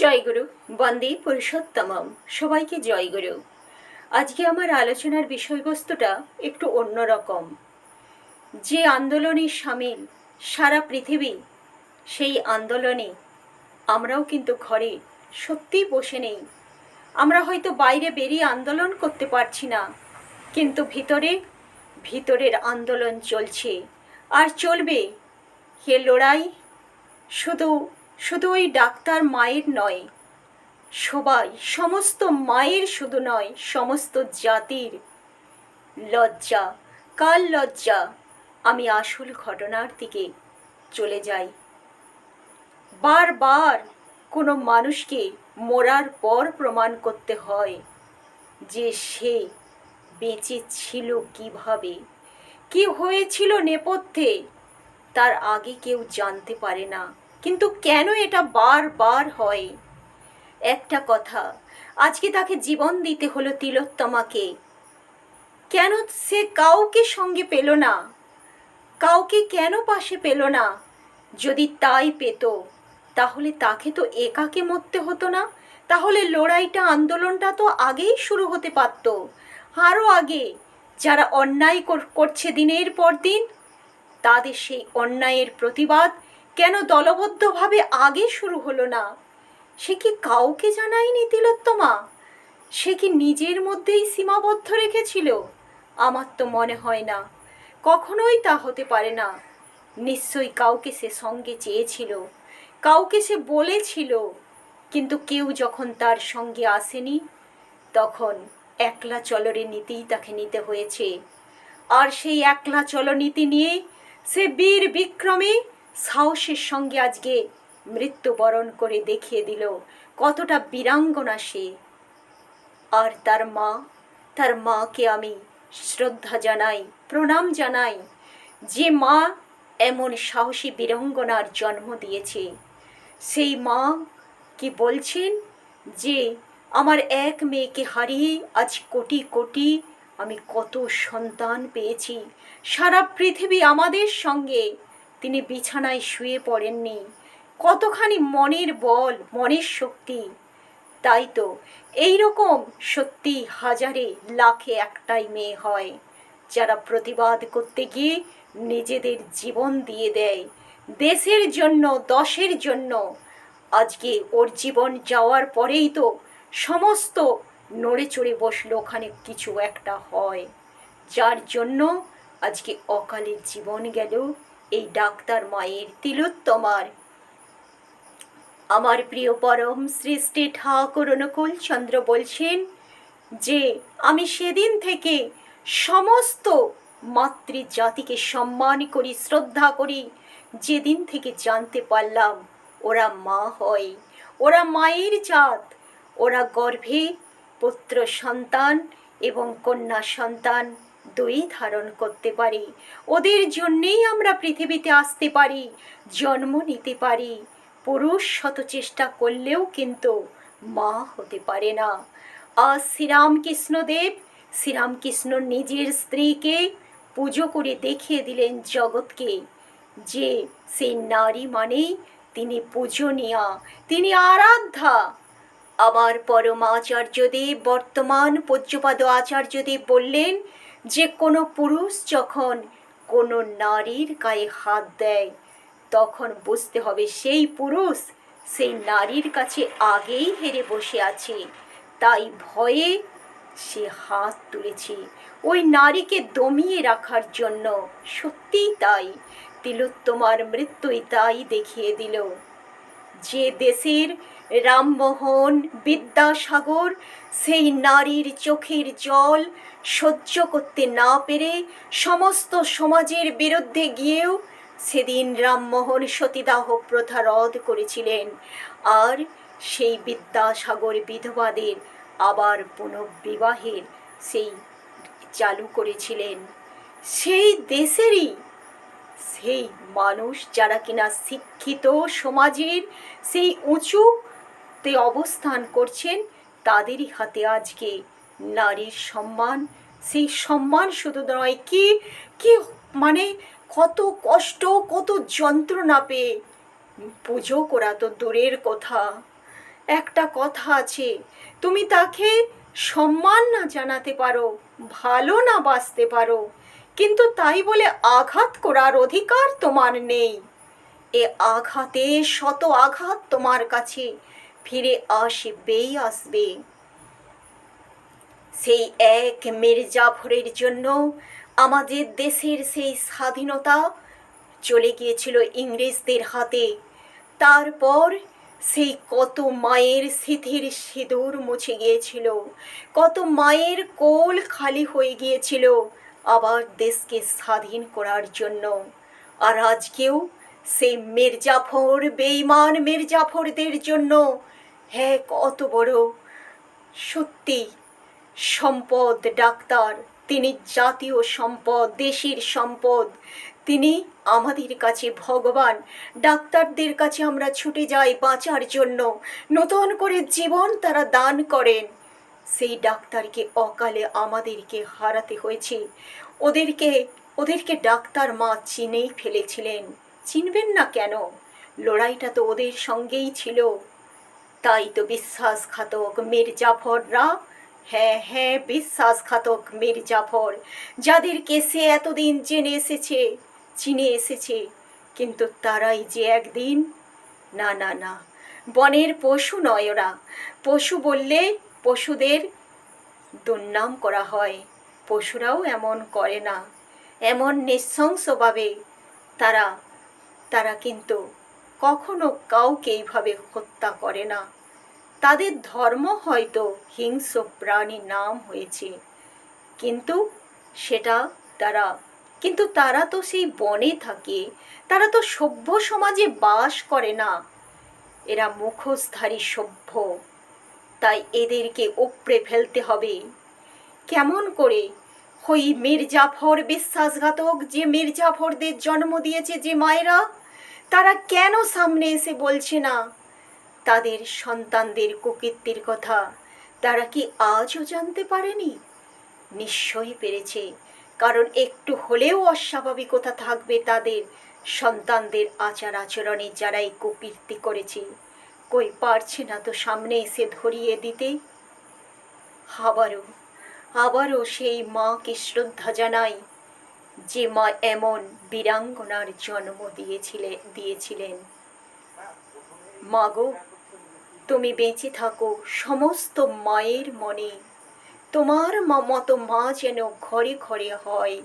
জয়গুরু বন্দে পুরুষোত্তমম। সবাইকে জয়গুরু আজকে আমার আলোচনার বিষয়বস্তুটা একটু অন্যরকম যে আন্দোলনে সামিল সারা পৃথিবী, সেই আন্দোলনে আমরাও কিন্তু ঘরে সত্যিই বসে নেই। আমরা হয়তো বাইরে বেরিয়ে আন্দোলন করতে পারছি না, কিন্তু ভিতরে ভিতরের আন্দোলন চলছে। আর চলবে, এ লড়াই শুধু শুধু ওই ডাক্তার মায়ের নয়, সবাই, সমস্ত মায়ের শুধু নয়, সমস্ত জাতির লজ্জা। কাল লজ্জা? আমি আসল ঘটনার দিকে চলে যাই। বারবার কোনো মানুষকে মরার পর প্রমাণ করতে হয় যে সে বেঁচে ছিল কীভাবে। কি হয়েছিল নেপথ্যে, তার আগে কেউ জানতে পারে না। কিন্তু কেন এটা বারবার হয়? একটা কথা, আজকে তাকে জীবন দিতে হলো তিলোত্তমাকে। কেন সে কাউকে সঙ্গে পেল না? কাউকে কেন পাশে পেল না? যদি তাই পেত, তাহলে তাকে তো একাকে মরতে হতো না? তাহলে লড়াইটা, আন্দোলনটা তো আগেই শুরু হতে পারত। আরও আগে, যারা অন্যায় কর- করছে দিনের পর দিন, তাদের সেই অন্যায়ের প্রতিবাদ কেন দলবদ্ধভাবে আগে শুরু হলো না? সে কি কাউকে জানায়নি তিলোত্তমা? সে কি নিজের মধ্যেই সীমাবদ্ধ রেখেছিল? আমার তো মনে হয় না। কখনোই তা হতে পারে না। নিশ্চয়ই কাউকে সে সঙ্গে চেয়েছিল, কাউকে সে বলেছিল, কিন্তু কেউ যখন তার সঙ্গে আসেনি, তখন একলা চলরে নীতিই তাকে নিতে হয়েছে। আর সেই একলা চলনীতি নিয়ে সে বীর বিক্রমে সাহসের সঙ্গে আজকে মৃত্যুবরণ করে দেখিয়ে দিল কতটা বীরাঙ্গনা সে। আর তার মা, তার মাকে আমি শ্রদ্ধা জানাই, প্রণাম জানাই যে মা এমন সাহসী বীরাঙ্গনার জন্ম দিয়েছে। সেই মা কি বলছেন যে, আমার এক মেয়েকে হারিয়ে আজ কোটি কোটি আমি কত সন্তান পেয়েছি। সারা পৃথিবী আমাদের সঙ্গে তিনি বিছানায় শুয়ে পড়েননি। কতখানি মনের বল, মনের শক্তি। তাই তো এই রকম সত্যি হাজারে লাখে একটাই মেয়ে হয়, যারা প্রতিবাদ করতে গিয়ে নিজেদের জীবন দিয়ে দেয়। দেশের জন্য, দশের জন্য। আজকে ওর জীবন যাওয়ার পরেই তো সমস্ত নড়ে চড়ে বসল ওখানে কিছু একটা হয়। যার জন্য আজকে অকালে জীবন গেল। ডাক্তার মায়ের তিলোত্তমার। আমার প্রিয় পরম সৃষ্টি ঠাকুর অনুকূল চন্দ্র বলছেন যে, আমি সেদিন থেকে সমস্ত মাতৃজাতিকে সম্মান করি, শ্রদ্ধা করি। যেদিন থেকে জানতে পারলাম, ওরা মা হয়। ওরা মায়ের জাত। ওরা গর্ভে পুত্র সন্তান এবং কন্যা সন্তান। দুই ধারণ করতে পারি। ওদের জন্যেই আমরা পৃথিবীতে আসতে পারি, জন্ম নিতে পারি। পুরুষ শত চেষ্টা করলেও কিন্তু মা হতে পারে না। আজ শ্রীরামকৃষ্ণদেব শ্রীরামকৃষ্ণ নিজের স্ত্রীকে পুজো করে দেখিয়ে দিলেন জগৎকে যে সেই নারী মানেই তিনি পূজনীয়া। তিনি আরাধ্যা। আমার পরম আচার্যদেব বর্তমান পূজ্যপাদ আচার্যদেব বললেন যে কোনো পুরুষ যখন কোনো নারীর গায়ে হাত দেয়, তখন বুঝতে হবে সেই পুরুষ সেই নারীর কাছে আগেই হেরে বসে আছে। তাই ভয়ে সে হাত তুলেছে। ওই নারীকে দমিয়ে রাখার জন্য সত্যিই তাই। তিলোত্তমার মৃত্যুই তাই দেখিয়ে দিল। যে দেশের রামমোহন বিদ্যাসাগর, সেই নারীর চোখের জল সহ্য করতে না পেরে সমস্ত সমাজের বিরুদ্ধে গিয়েও সেদিন রামমোহন সতীদাহ প্রথা রদ করেছিলেন। আর সেই বিদ্যাসাগর বিধবাদের আবার পুনর্বিবাহের সেই চালু করেছিলেন। সেই দেশেরই সেই মানুষ যারা কিনা শিক্ষিত সমাজের সেই উঁচুতে অবস্থান করছেন, তাদেরই হাতে আজকে নারীর সম্মান। সেই সম্মান শুধু নয়, কি কি মানে কত কষ্ট, কত যন্ত্রণা পেয়ে পুজো করা তো দূরের কথা। একটা কথা আছে, তুমি তাকে সম্মান না জানাতে পারো, ভালো না বাঁচতে পারো কিন্তু তাই বলে আঘাত করার অধিকার তোমার নেই। এ আঘাতে শত আঘাত তোমার কাছে ফিরে আসবেই আসবে। সেই এক মির্জাফরের জন্য আমাদের দেশের সেই স্বাধীনতা চলে গিয়েছিল ইংরেজদের হাতে। তারপর সেই কত মায়ের স্মৃতির সিঁদুর মুছে গিয়েছিল, কত মায়ের কোল খালি হয়ে গিয়েছিল। আবার দেশকে স্বাধীন করার জন্য। আর আজকেও সেই মির্জাফর বেইমান মির্জাফরদের জন্য হ্যাঁ কত বড় সত্যি সম্পদ ডাক্তার। তিনি জাতীয় সম্পদ, দেশের সম্পদ। তিনি আমাদের কাছে ভগবান। ডাক্তারদের কাছে আমরা ছুটে যাই বাঁচার জন্য। নতুন করে জীবন তারা দান করেন। সেই ডাক্তারকে অকালে আমাদেরকে হারাতে হয়েছে। ওদেরকে ওদেরকে ডাক্তার মা চিনেই ফেলেছিলেন। চিনবেন না কেন? লড়াইটা তো ওদের সঙ্গেই ছিল। তাই তো বিশ্বাসঘাতক মীর জাফররা হ্যাঁ হ্যাঁ বিশ্বাসঘাতক মীর জাফর যাদেরকে সে এতদিন জেনে এসেছে, চিনে এসেছে, কিন্তু তারাই যে একদিন? না না না। বনের পশু নয় ওরা। পশু বললে পশুদের দুর্নাম করা হয়। পশুরাও এমন করে না। এমন নৃশংসভাবে তারা তারা কিন্তু কখনো কাউকে এইভাবে হত্যা করে না। তাদের ধর্ম হয়তো হিংস্র প্রাণী নাম হয়েছে, কিন্তু সেটা তারা, কিন্তু তারা তো সেই বনে থাকে। তারা তো সভ্য সমাজে বাস করে না। এরা মুখোশধারী সভ্য। তাই এদেরকে উপড়ে ফেলতে হবে। কেমন করে? ওই মির্জাফর বিশ্বাসঘাতক যে মির্জাফরদের জন্ম দিয়েছে যে মায়েরা, তারা কেন সামনে এসে বলছে না? তাদের সন্তানদের কুকীর্তির কথা তারা কি আজও জানতে পারেনি? নিশ্চয়ই পেরেছে, কারণ একটু হলেও অস্বাভাবিকতা থাকবে তাদের সন্তানদের আচার আচরণে যারা এই কুকীর্তি করেছে। কই পারছে না তো সামনে এসে ধরিয়ে দিতে। আবারও আবারও সেই মাকে শ্রদ্ধা জানাই, যে মা এমন বীরাঙ্গনার জন্ম দিয়েছিলে, দিয়েছিলেন। মাগো, তুমি বেঁচে থাকো, সমস্ত মায়ের মনে। তোমার মা- মতো মা যেন ঘরে ঘরে হয়,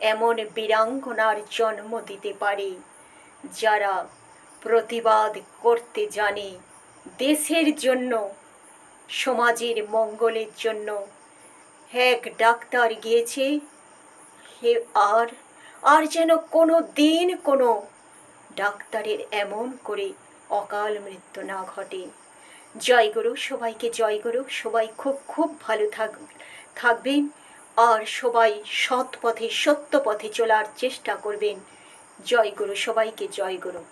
এমন বীরাঙ্গনার জন্ম দিতে পারে, যারা প্রতিবাদ করতে জানে। দেশের জন্য, সমাজের মঙ্গলের জন্য। এক ডাক্তার গিয়েছে, হে আর আর যেন কোনো দিন কোনো ডাক্তারের এমন করে অকাল মৃত্যু না ঘটে। জয় গুরু, সবাইকে জয় গুরু, সবাই খুব খুব ভালো থাক, থাকবেন আর সবাই সৎ পথে, সত্য পথে চলার চেষ্টা করবেন। জয় গুরু, সবাইকে জয় গুরু।